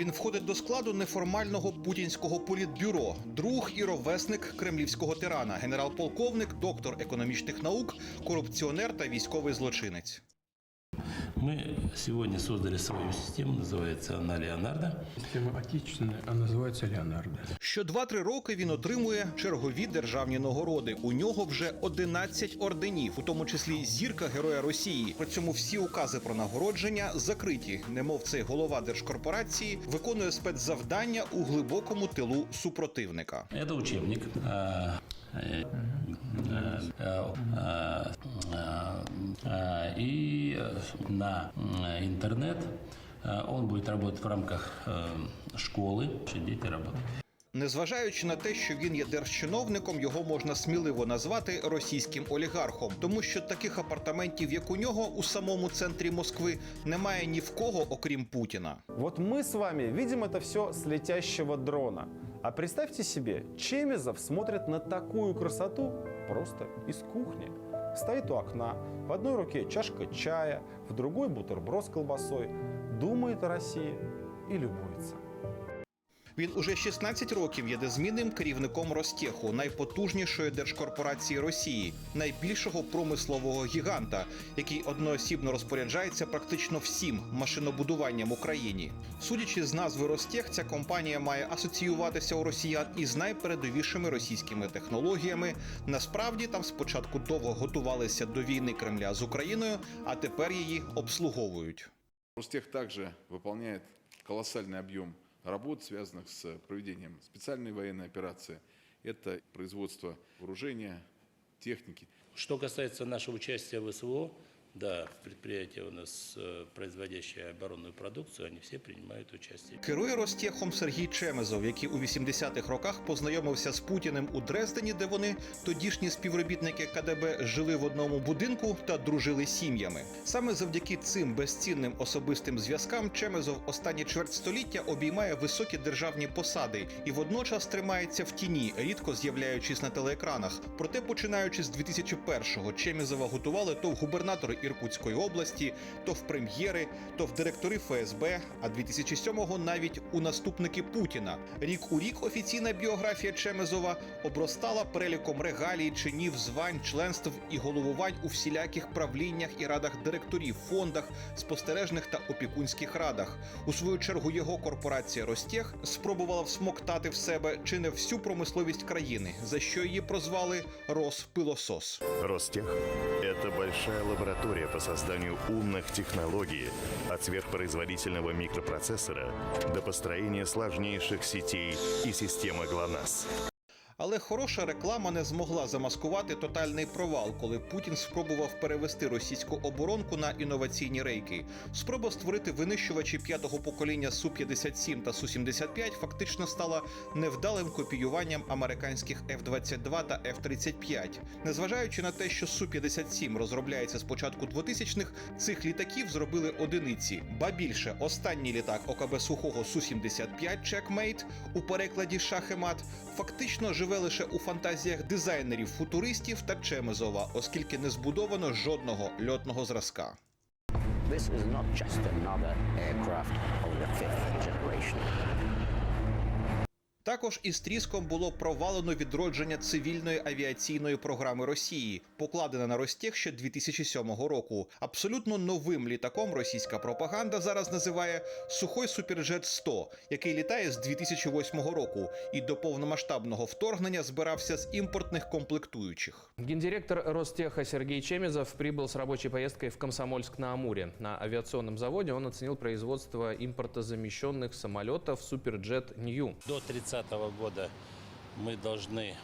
Він входить до складу неформального путінського політбюро, друг і ровесник кремлівського тирана, генерал-полковник, доктор економічних наук, корупціонер та військовий злочинець. Мы сегодня создали свою систему, называется она Леонардо. Система отечественная, а называется Леонардо. Що 2-3 роки він отримує чергові державні нагороди. У нього вже 11 орденів, у тому числі зірка Героя Росії. При цьому всі укази про нагородження закриті. Немов цей голова держкорпорації виконує спецзавдання у глибокому тилу супротивника. Это учебник. а, э, э, э, э, э, И э, на э, интернет э, он будет работать в рамках э, школы, что дети работают. Незважаючи на те, що він є держчиновником, його можна сміливо назвати російським олігархом, тому що таких апартаментів, як у нього, у самому центрі Москви, немає ні в кого, окрім Путіна. Вот мы с вами видим это все с летящего дрона. А представьте себе, Чемезов смотрит на такую красоту просто из кухни. Стоит у окна, в одной руке чашка чая, в другой бутерброд с колбасой, думает о России и любуется. Він уже 16 років є незмінним керівником Ростеху, найпотужнішої держкорпорації Росії, найбільшого промислового гіганта, який одноосібно розпоряджається практично всім машинобудуванням в Україні. Судячи з назви Ростех, ця компанія має асоціюватися у росіян із найпередовішими російськими технологіями. Насправді там спочатку довго готувалися до війни Кремля з Україною, а тепер її обслуговують. Ростех также выполняет колоссальный объем работ, связанных с проведением специальной военной операции. Это производство вооружения, техники. Что касается нашего участия в СВО, да, предприятия у нас, э, производящие оборонную продукцию, они все принимают участие. Керує Ростехом Сергій Чемезов, який у 80-х роках познайомився з Путіним у Дрездені, де вони, тодішні співробітники КДБ, жили в одному будинку та дружили сім'ями. Саме завдяки цим безцінним особистим зв'язкам Чемезов останні чверть століття обіймає високі державні посади і водночас тримається в тіні, рідко з'являючись на телеекранах. Проте, починаючи з 2001-го, Чемезова готували то в губернатори Іркутської області, то в прем'єри, то в директори ФСБ, а 2007-го навіть у наступники Путіна. Рік у рік офіційна біографія Чемезова обростала переліком регалій, чинів, звань, членств і головувань у всіляких правліннях і радах директорів, фондах, спостережних та опікунських радах. У свою чергу його корпорація Ростех спробувала всмоктати в себе чи не всю промисловість країни, за що її прозвали Роспилосос. Ростех – это большая лаборатория по созданию умных технологий от сверхпроизводительного микропроцессора до построения сложнейших сетей и системы ГЛОНАСС. Але хороша реклама не змогла замаскувати тотальний провал, коли Путін спробував перевести російську оборонку на інноваційні рейки. Спроба створити винищувачі п'ятого покоління Су-57 та Су-75 фактично стала невдалим копіюванням американських F-22 та F-35. Незважаючи на те, що Су-57 розробляється з початку 2000-х, цих літаків зробили одиниці. Ба більше, останній літак ОКБ сухого Су-75 Checkmate у перекладі Шахемат фактично живе лише у фантазіях дизайнерів, футуристів та Чемезова, оскільки не збудовано жодного льотного зразка. This is not just another aircraft of the fifth generation. Також із тріском було провалено відродження цивільної авіаційної програми Росії, покладена на Ростех ще 2007 року. Абсолютно новим літаком російська пропаганда зараз називає Сухой Суперджет 100, який літає з 2008 року, і до повномасштабного вторгнення збирався з імпортних комплектуючих. Гендиректор Ростеха Сергей Чемезов прибыл с рабочей поездкой в Комсомольск-на-Амуре. На авиационном заводе он оценил производство импортозамещенных самолетов Суперджет Нью. До 30 года мы должны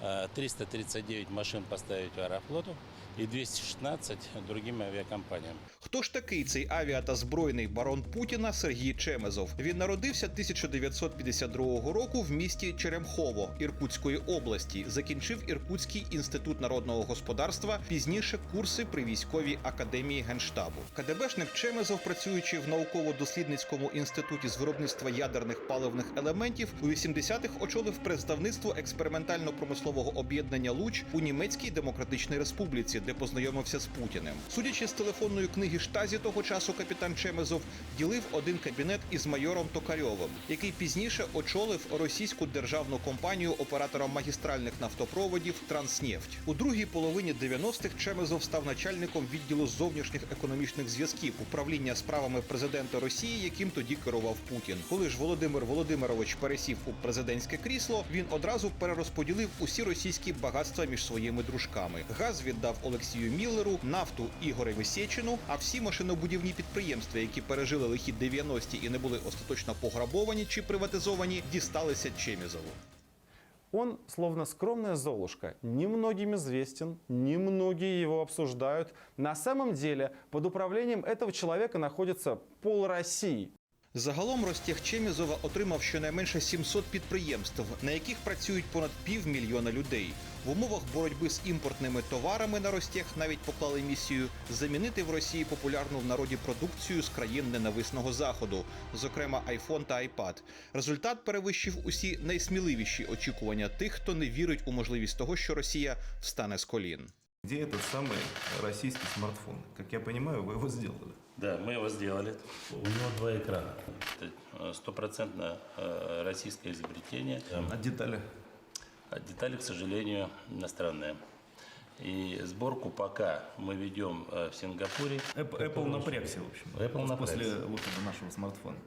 э, 339 машин поставить в Аэрофлоту и 216 другим авиакомпаниям. Хто ж такий цей авіа та збройний барон Путіна Сергій Чемезов? Він народився 1952 року в місті Черемхово Іркутської області. Закінчив Іркутський інститут народного господарства. Пізніше курси при військовій академії генштабу. КДБшник Чемезов, працюючи в науково-дослідницькому інституті з виробництва ядерних паливних елементів, у 80-х очолив представництво експериментально-промислового об'єднання Луч у Німецькій Демократичній Республіці, де познайомився з Путіним. Судячи з телефонної книги штазі того часу, капітан Чемезов ділив один кабінет із майором Токарьовим, який пізніше очолив російську державну компанію оператора магістральних нафтопроводів Транснефть. У другій половині 90-х Чемезов став начальником відділу зовнішніх економічних зв'язків управління справами президента Росії, яким тоді керував Путін. Коли ж Володимир Володимирович пересів у президентське крісло, він одразу перерозподілив усі російські багатства між своїми дружками. Газ віддав Олексію Міллеру, нафту Ігореві Сєчину, а всі машинобудівні підприємства, які пережили лихі 90-ті і не були остаточно пограбовані чи приватизовані, дісталися Чемізову. Он, словно скромная золушка, немногим известен, немногие его обсуждают. На самом деле, под управлением этого человека находится пол России. Загалом Ростех Чемізова отримав щонайменше 700 підприємств, на яких працюють понад півмільйона людей. В умовах боротьби з імпортними товарами на Ростех навіть поклали місію замінити в Росії популярну в народі продукцію з країн ненависного заходу, зокрема iPhone та iPad. Результат перевищив усі найсміливіші очікування тих, хто не вірить у можливість того, що Росія встане з колін. Где этот самый российский смартфон? Как я понимаю, вы его сделали. Да, мы его сделали. У него два экрана. Это э, стопроцентно э, российское изобретение. Эм, А детали? А детали, к сожалению, иностранные. И сборку пока мы ведем э, в Сингапуре. Apple, Apple напрягся, в общем. Apple После напрягся. выхода нашего смартфона.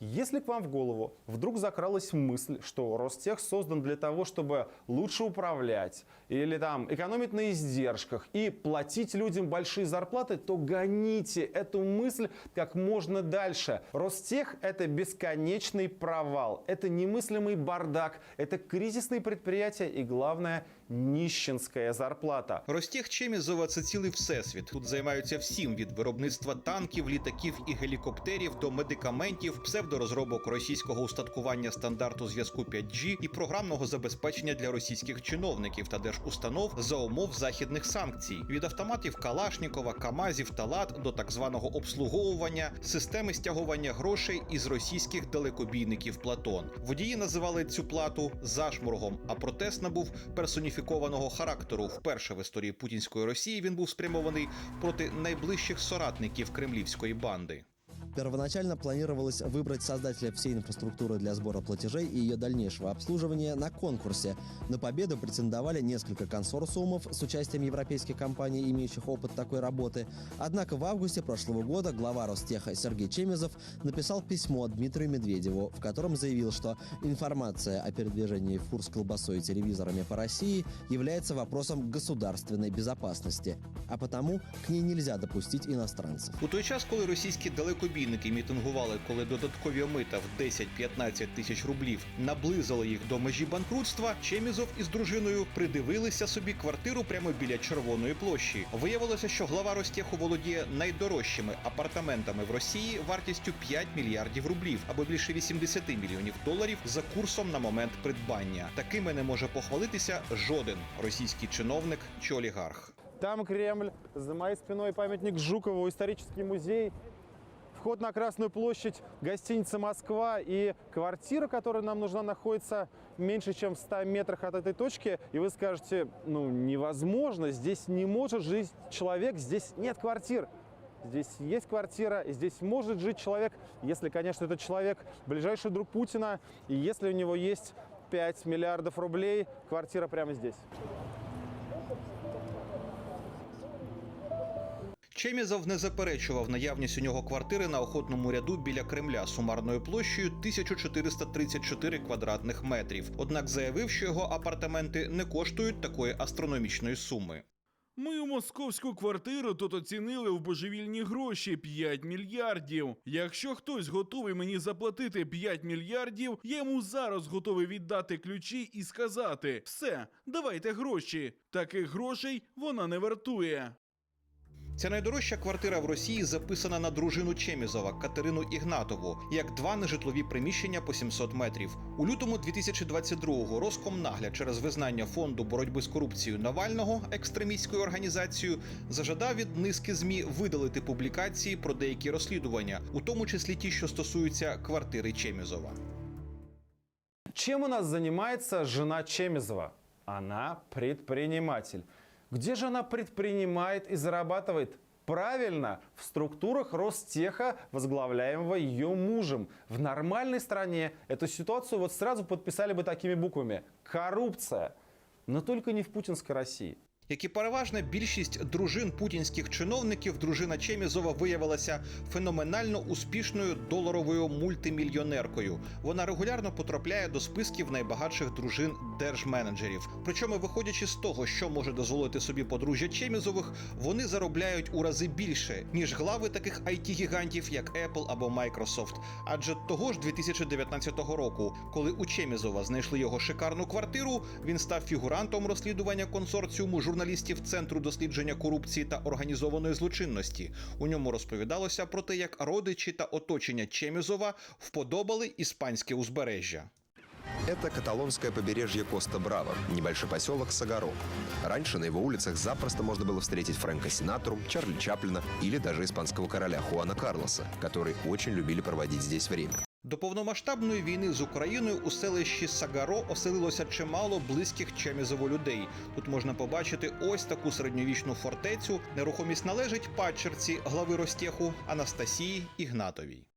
Если к вам в голову вдруг закралась мысль, что Ростех создан для того, чтобы лучше управлять или там экономить на издержках и платить людям большие зарплаты, то гоните эту мысль как можно дальше. Ростех – это бесконечный провал, это немыслимый бардак, это кризисные предприятия и, главное, нищенская зарплата. Ростех Чемізова цілий всесвіт. Тут займаються всім від виробництва танків, літаків і гелікоптерів до медикаментів, псевдорозробок російського устаткування стандарту зв'язку 5G і програмного забезпечення для російських чиновників та держустанов за умов західних санкцій від автоматів Калашнікова, Камазів та лад до так званого обслуговування системи стягування грошей із російських далекобійників Платон. Водії називали цю плату зашморгом, а протест набув персоніфікованого характеру. Вперше в історії путінської Росії він був спрямований проти найближчих соратників кремлівської банди. Первоначально планировалось выбрать создателя всей инфраструктуры для сбора платежей и ее дальнейшего обслуживания на конкурсе. На победу претендовали несколько консорциумов с участием европейских компаний, имеющих опыт такой работы. Однако в августе прошлого года глава Ростеха Сергей Чемезов написал письмо Дмитрию Медведеву, в котором заявил, что информация о передвижении фур с колбасой и телевизорами по России является вопросом государственной безопасности, а потому к ней нельзя допустить иностранцев. У той час, коли російські далекобійники мітингували, коли додаткові мита в 10-15 тисяч рублів наблизили їх до межі банкрутства, Чемізов із дружиною придивилися собі квартиру прямо біля Червоної площі. Виявилося, що глава Ростеху володіє найдорожчими апартаментами в Росії вартістю 5 мільярдів рублів або більше 80 мільйонів доларів за курсом на момент придбання. Такими не може похвалитися жоден російський чиновник чи олігарх. Там Кремль, за моей спиной памятник Жукову, исторический музей, вход на Красную площадь, гостиница «Москва» и квартира, которая нам нужна, находится меньше, чем в 100 метрах от этой точки. И вы скажете, ну, невозможно, здесь не может жить человек, здесь нет квартир. Здесь есть квартира, здесь может жить человек, если, конечно, этот человек ближайший друг Путина, и если у него есть 5 миллиардов рублей, квартира прямо здесь. Чемізов не заперечував наявність у нього квартири на охотному ряду біля Кремля сумарною площею 1434 квадратних метрів. Однак заявив, що його апартаменти не коштують такої астрономічної суми. Мою московську квартиру тут оцінили в божевільні гроші 5 мільярдів. Якщо хтось готовий мені заплатити 5 мільярдів, я йому зараз готовий віддати ключі і сказати: все, давайте гроші. Таких грошей вона не вартує. Ця найдорожча квартира в Росії записана на дружину Чемізова Катерину Ігнатову як два нежитлові приміщення по 700 метрів. У лютому 2022-го Роскомнагляд через визнання фонду боротьби з корупцією Навального екстремістською організацією зажадав від низки змі видалити публікації про деякі розслідування, у тому числі ті, що стосуються квартири Чемізова. Чем у нас занимается жена Чемизова? Она предприниматель. Где же она предпринимает и зарабатывает? Правильно, в структурах Ростеха, возглавляемого ее мужем. В нормальной стране эту ситуацию вот сразу подписали бы такими буквами. Коррупция. Но только не в путинской России. Як і переважна більшість дружин путінських чиновників, дружина Чемізова виявилася феноменально успішною доларовою мультимільйонеркою. Вона регулярно потрапляє до списків найбагатших дружин держменеджерів. Причому, виходячи з того, що може дозволити собі подружжя Чемізових, вони заробляють у рази більше ніж глави таких it гігантів як Apple або Microsoft. Адже того ж 2019 року, коли у Чемізова знайшли його шикарну квартиру, він став фігурантом розслідування консорціуму журналістів Центру дослідження корупції та організованої злочинності. У ньому розповідалося про те, як родичі та оточення Чемізова вподобали іспанське узбережжя. Это каталонское побережье Коста-Браво, небольшой поселок Сагаро. Раньше на его улицах запросто можно было встретить Фрэнка Синатру, Чарли Чаплина или даже испанского короля Хуана Карлоса, которые очень любили проводить здесь время. До повномасштабної війни з Україною у селищі Сагаро оселилося чимало близьких Чемізову людей. Тут можна побачити ось таку середньовічну фортецю. Нерухомість належить падчерці глави Ростеху Анастасії Ігнатовій.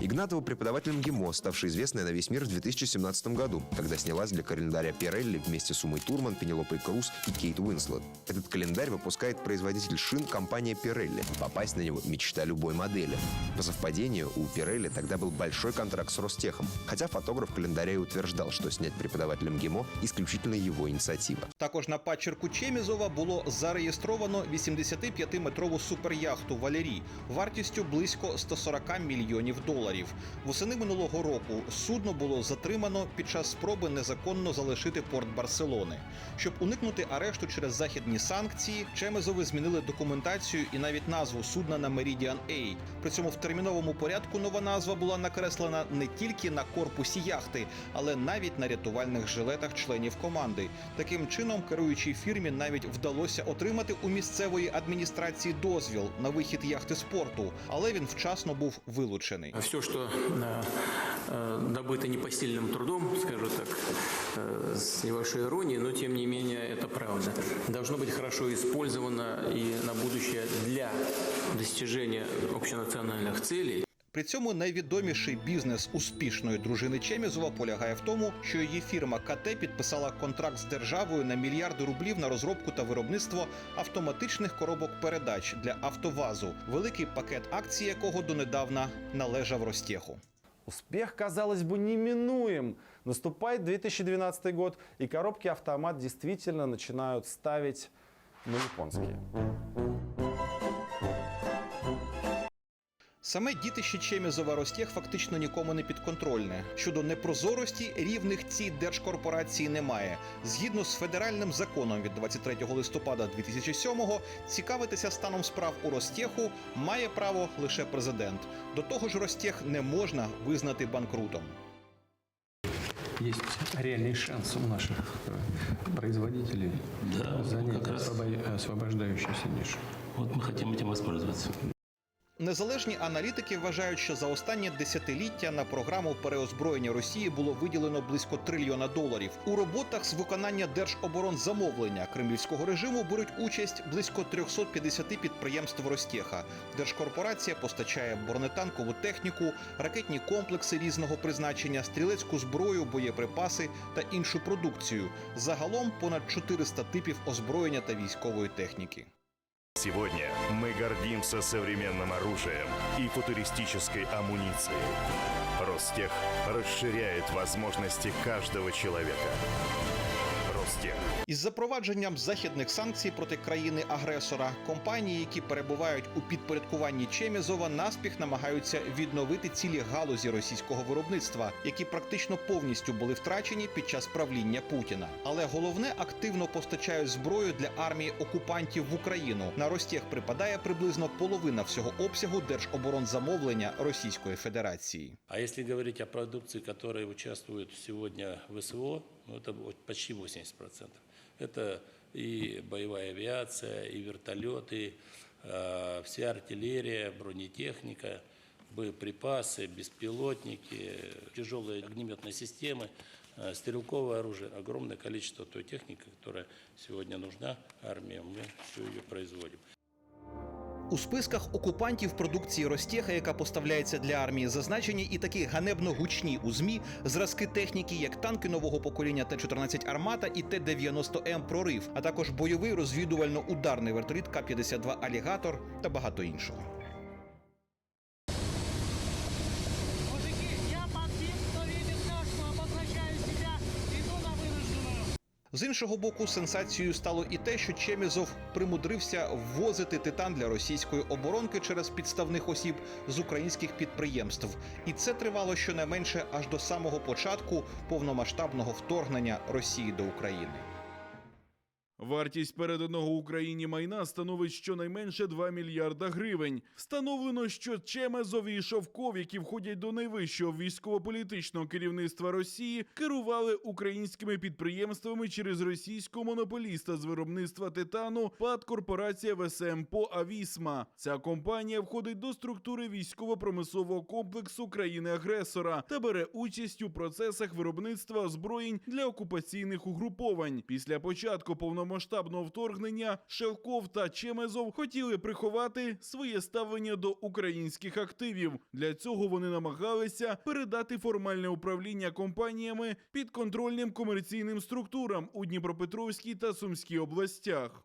Игнатова преподаватель МГИМО, ставший известной на весь мир в 2017 году, когда снялась для календаря Пирелли вместе с Умой Турман, Пенелопой Круз и Кейт Уинслет. Этот календарь выпускает производитель шин компания Пирелли. Попасть на него – мечта любой модели. По совпадению, у Пирелли тогда был большой контракт с Ростехом, хотя фотограф календаря и утверждал, что снять преподавателя МГИМО – исключительно его инициатива. Також на падчерку Чемізова було зареєстровано 85-метрову суперяхту Валерій вартістю близько 140 мільйонів доларів. Восени минулого року судно було затримано під час спроби незаконно залишити порт Барселони. Щоб уникнути арешту через західні санкції, Чемезови змінили документацію і навіть назву судна на Meridian A. При цьому в терміновому порядку нова назва була накреслена не тільки на корпусі яхти, але навіть на рятувальних жилетах членів команди. Таким чином, керуючій фірмі навіть вдалося отримати у місцевої адміністрації дозвіл на вихід яхти з порту, але він вчасно був вилучений. Все, что э, э, добыто непосильным трудом, скажу так, э, с небольшой иронией, но тем не менее это правда. Должно быть хорошо использовано и на будущее для достижения общенациональных целей. При цьому найвідоміший бізнес успішної дружини Чемізова полягає в тому, що її фірма КТ підписала контракт з державою на мільярди рублів на розробку та виробництво автоматичних коробок передач для Автовазу, великий пакет акцій якого донедавна належав Ростеху. Успех, казалось бы, неминуем. Наступает 2012 год, и коробки автомат действительно начинают ставить на японские. Саме дітище Чемізова Ростех фактично нікому не підконтрольне. Щодо непрозорості, рівних цій держкорпорації немає. Згідно з федеральним законом від 23 листопада 2007-го, цікавитися станом справ у Ростеху має право лише президент. До того ж, Ростех не можна визнати банкрутом. Есть реальный шанс у наших э, производителей Да, занять как раз. освобо- освобождающуюся нишу. Вот мы хотим этим воспользоваться. Незалежні аналітики вважають, що за останнє десятиліття на програму переозброєння Росії було виділено близько трильйона доларів. У роботах з виконання держоборонзамовлення кремлівського режиму беруть участь близько 350 підприємств Ростеха. Держкорпорація постачає бронетанкову техніку, ракетні комплекси різного призначення, стрілецьку зброю, боєприпаси та іншу продукцію. Загалом понад 400 типів озброєння та військової техніки. Сегодня мы гордимся современным оружием и футуристической амуницией. Ростех расширяет возможности каждого человека. Із запровадженням західних санкцій проти країни-агресора компанії, які перебувають у підпорядкуванні Чемізова, наспіх намагаються відновити цілі галузі російського виробництва, які практично повністю були втрачені під час правління Путіна. Але головне активно постачають зброю для армії окупантів в Україну. На Ростех припадає приблизно половина всього обсягу держоборонзамовлення Російської Федерації. А если говорить о продукции, которая участвует сегодня в СВО, ну, вот почти 80%. Это и боевая авиация, и вертолеты, э, вся артиллерия, бронетехника. боеприпасы, беспилотники, тяжелые огнеметные системы, э, стрелковое оружие, огромное количество той техники, которая сегодня нужна армии, мы всю ее производим. У списках окупантів продукції Ростеха, яка поставляється для армії, зазначені і такі ганебно гучні у змі зразки техніки, як танки нового покоління Т-14 Армата і Т-90М Прорив, а також бойовий розвідувально-ударний вертоліт К-52 Алігатор та багато іншого. З іншого боку, сенсацією стало і те, що Чемізов примудрився ввозити титан для російської оборонки через підставних осіб з українських підприємств, і це тривало щонайменше аж до самого початку повномасштабного вторгнення Росії до України. Вартість переданого Україні майна становить щонайменше 2 мільярда гривень. Встановлено, що Чемезов і Шовков, які входять до найвищого військово-політичного керівництва Росії, керували українськими підприємствами через російського монополіста з виробництва титану ПАД Корпорація ВСМПО Авісма. Ця компанія входить до структури військово-промислового комплексу країни-агресора та бере участь у процесах виробництва озброєнь для окупаційних угруповань. Після початку повномасштабного вторгнення Шевков та Чемезов хотіли приховати своє ставлення до українських активів. Для цього вони намагалися передати формальне управління компаніями підконтрольним комерційним структурам у Дніпропетровській та Сумській областях.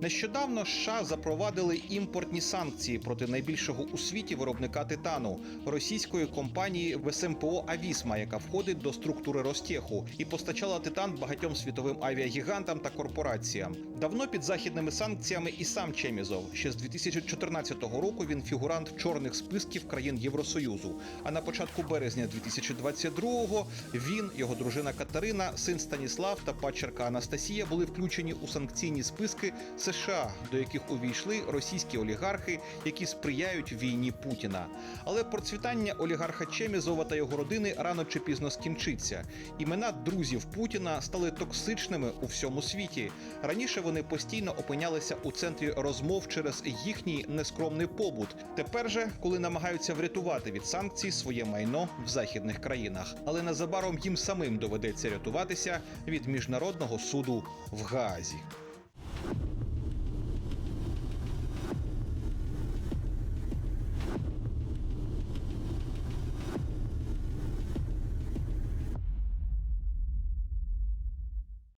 Нещодавно США запровадили імпортні санкції проти найбільшого у світі виробника титану російської компанії ВСМПО Авісма, яка входить до структури Ростеху і постачала титан багатьом світовим авіагігантам та корпораціям. Давно під західними санкціями і сам Чемізов. Ще з 2014 року він фігурант чорних списків країн Євросоюзу. А на початку березня 2022-го він, його дружина Катерина, син Станіслав та падчерка Анастасія були включені у санкційні списки США, до яких увійшли російські олігархи, які сприяють війні Путіна. Але процвітання олігарха Чемізова та його родини рано чи пізно скінчиться. Імена друзів Путіна стали токсичними у всьому світі. Раніше вони постійно опинялися у центрі розмов через їхній нескромний побут. Тепер же, коли намагаються врятувати від санкцій своє майно в західних країнах, але незабаром їм самим доведеться рятуватися від міжнародного суду в Гаазі.